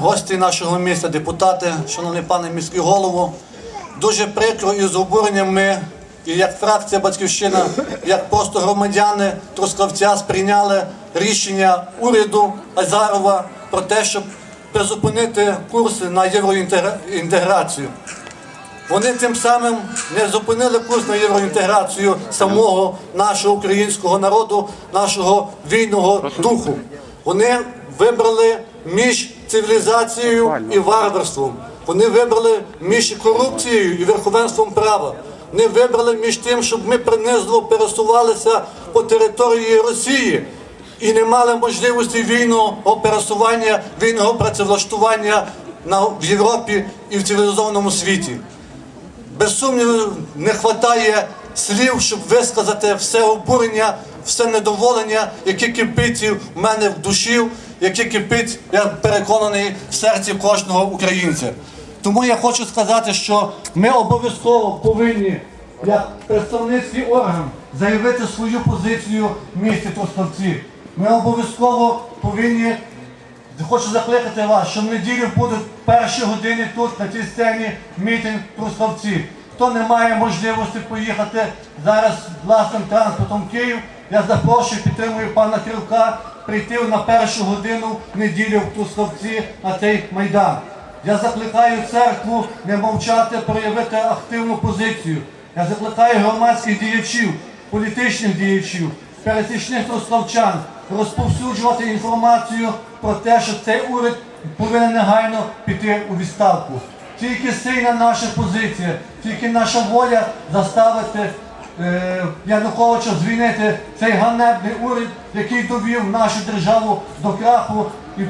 Гості нашого міста, депутати, шановний пане міський голово, дуже прикро і з обуренням ми, і як фракція Батьківщина, як просто громадяни Трускавця сприйняли рішення уряду Азарова про те, щоб призупинити курси на євроінтеграцію. Вони тим самим не зупинили курс на євроінтеграцію самого нашого українського народу, нашого вільного духу. Вони вибрали між цивілізацією і варварством. Вони вибрали між корупцією і верховенством права. Вони вибрали між тим, щоб ми принизливо пересувалися по території Росії і не мали можливості вільного пересування, вільного працевлаштування на, в Європі і в цивілізованому світі. Без сумніву, не вистачає слів, щоб висказати все обурення, все недоволення, яке кипить в мене в душі, яке кипить, я переконаний, в серці кожного українця. Тому я хочу сказати, що ми обов'язково повинні, як представницький орган, заявити свою позицію в місті Трускавці. Ми обов'язково повинні Хочу закликати вас, що в неділю будуть перші години тут, на цій сцені, мітинг Трускавці. Хто не має можливості поїхати зараз власним транспортом в Київ, я запрошую, підтримую пана Кривка прийти на першу годину неділю в Трускавці на цей майдан. Я закликаю церкву не мовчати, проявити активну позицію. Я закликаю громадських діячів, політичних діячів, пересічних трускавчан розповсюджувати інформацію про те, що цей уряд повинен негайно піти у відставку. Тільки сильна наша позиція, тільки наша воля заставити Януковича звільнити цей ганебний уряд, який довів нашу державу до краху і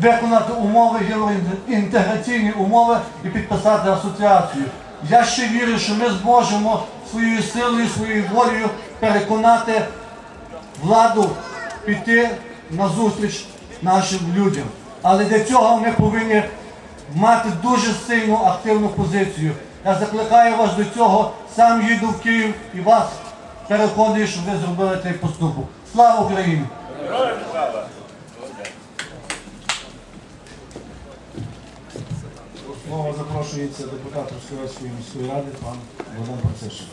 виконати умови євроінтеграційні умови і підписати асоціацію. Я ще вірю, що ми зможемо своєю силою, своєю волею переконати владу піти на зустріч нашим людям. Але для цього ми повинні мати дуже сильну активну позицію. Я закликаю вас до цього, сам їду в Київ і вас переконую, щоб ви зробили цей поступок. Слава Україні! Слово запрошується депутат Російської міської ради пан Богдан Процишин.